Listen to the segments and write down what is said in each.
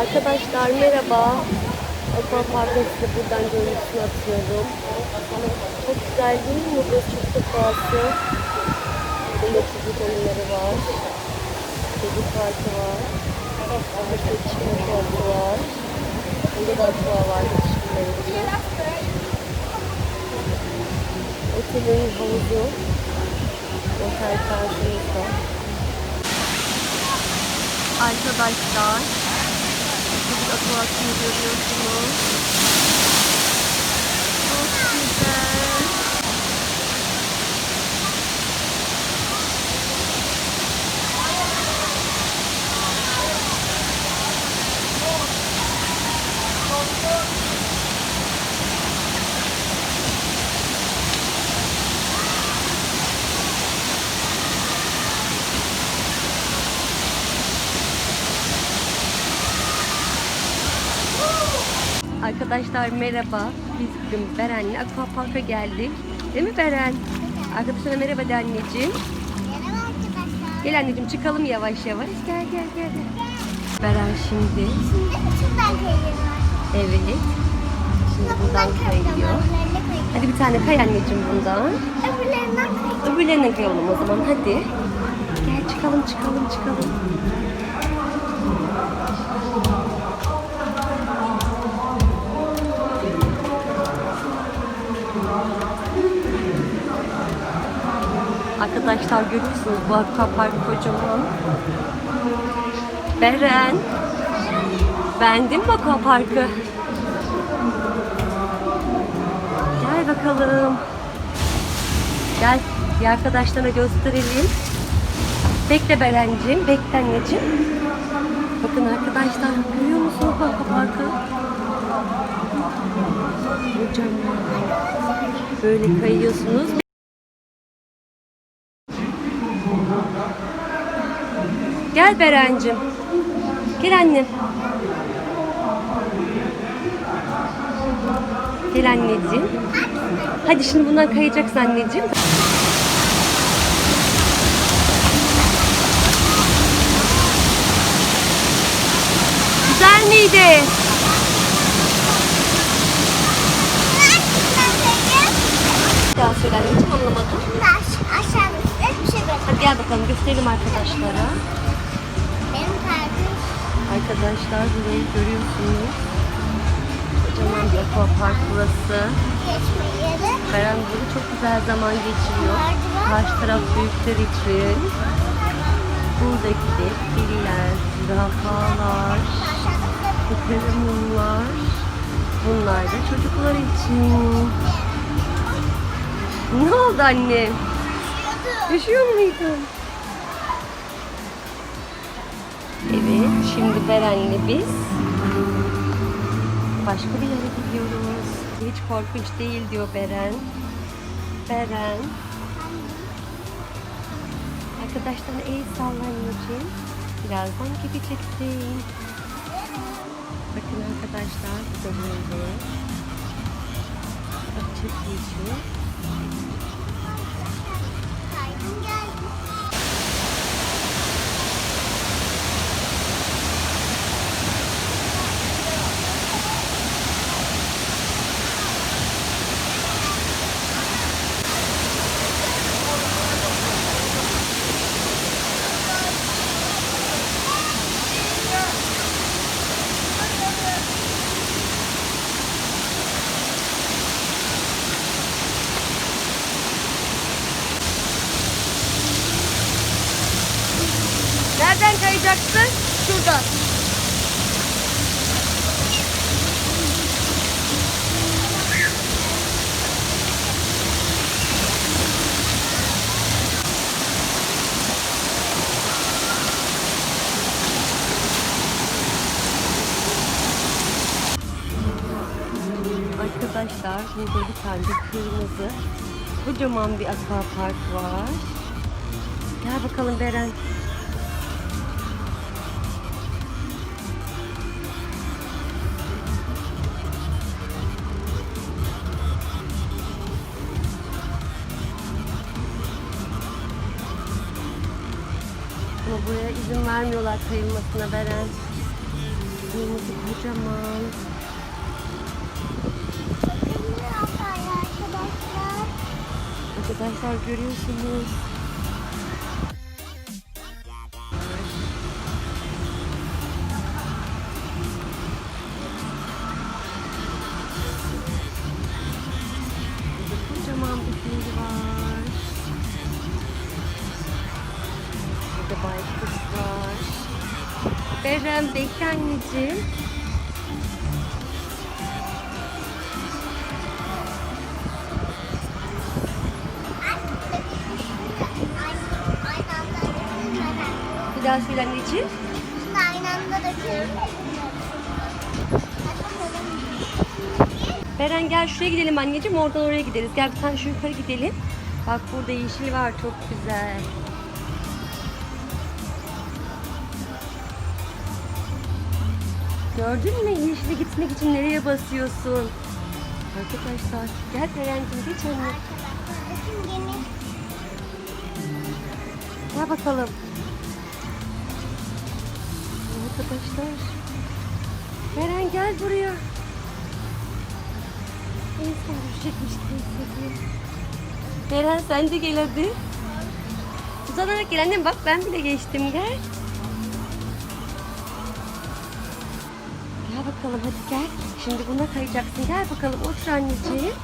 Arkadaşlar merhaba. Aquapark'ın size buradan görüntüsünü atıyorum. Çok güzel değil mi? Burası çok doğası. Burada çocuk oyunları var. Çocuk parkı var. Burada yetişkin parkı var. Burada da aqua var yetişkinler. Otelin havuzu. Otel karşımızda. Arkadaşlar Çocuk akvaryumu görüyorsunuz. Arkadaşlar merhaba. Biz bugün Beren'le Aquapark'a geldik. Değil mi Beren? Arkadaşlara merhaba de anneciğim. Merhaba arkadaşlar. Gel anneciğim çıkalım yavaş yavaş. Gel gel gel. Beren şimdi. Şimdi şuradan kayıyorlar. Evet. Şimdi buradan kayıyor. Hadi bir tane kay anneciğim bundan. Öbürlerinden kayıyor. Öbürlerine kayalım o zaman hadi. Gel çıkalım çıkalım çıkalım. Arkadaşlar görüyorsunuz bu akvapark kocaman. Beren. Beğendin mi akvaparkı? Gel bakalım. Gel bir arkadaşlarına gösterelim. Bekle Berenciğim, bekle anneciğim. Bakın arkadaşlar görüyor musunuz bak parkı? Kocaman. Böyle kayıyorsunuz. Gel Berencim. Gel annem. Gel anneciğim. Hadi şimdi bundan kayacaksın anneciğim. Güzel miydi? Daha söyle anneciğim anlamadım. Aşağıda bir şey. Hadi gel bakalım gösterelim arkadaşlara. Arkadaşlar burayı görüyorsunuz. Kocaman bir aquapark burası. Beren burada çok güzel zaman geçiriyor. Karşı taraf büyükler için. Buradaki filler, zürafalar, kıkırımlar. Bunlar da çocuklar için. Ne oldu anne? Üşüyor muydun? Evet, şimdi Beren'le biz başka bir yere gidiyoruz. Hiç korkunç değil diyor Beren. Beren. Arkadaşlarına el salla anneciğim. Birazdan gideceksin. Bakın arkadaşlar bu da böyle. Çok. Kaydım Nereden kayacaksın? Şuradan. Arkadaşlar burada bir tane kırmızı kocaman bir aquapark var. Gel bakalım Beren. Buraya izin vermiyorlar kayılmasına Beren. kırmızı kocaman. Arkadaşlar görüyorsunuz. Beren bekle anneciğim. Bir daha söyle anneciğim. Şimdi aynı anda döküyorum. Beren gel şuraya gidelim anneciğim oradan oraya gideriz. Gel sen şu yukarı gidelim. Bak burada yeşil var çok güzel. Gördün mü yeşile gitmek için nereye basıyorsun? Arkadaşlar gel Berencim geç anne. Gel bakalım. Arkadaşlar. Beren gel buraya. En son düşecekmiş teyze. Sen de gel hadi. Uzanarak gel annem bak ben bile geçtim gel. Bakalım hadi gel. Şimdi buna kayacaksın. Gel bakalım otur anneciğim.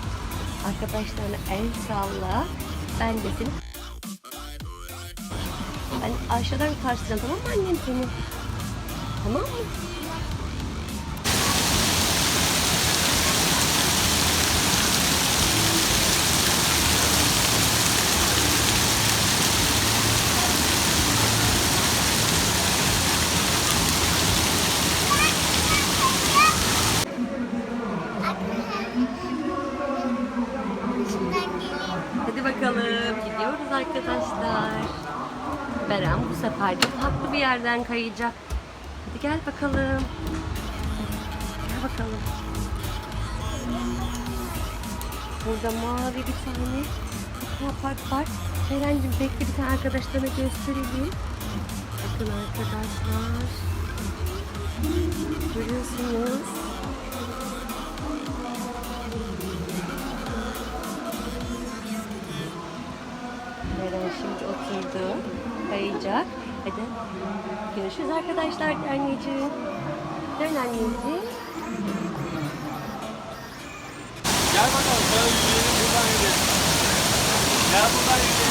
Arkadaşlarına el salla. Ben de seni ben aşağıdan karşılayacağım tamam mı annem seni? Tamam mı? İçinden geleyim. Hadi bakalım gidiyoruz arkadaşlar. Beren bu sefer de farklı bir yerden kayacak. Hadi gel bakalım. Gel bakalım. Burada mavi bir tane park var. Berencim bekle bir tane arkadaşlarına göstereyim. Bakın arkadaşlar. Görüyorsunuz. Beren şimdi oturdu. Kayacak. Hadi. Görüşürüz arkadaşlar anneciğim. Dön anneciğim. Gel bakalım sana buradan yürüyelim. Gel buradan yürüyelim.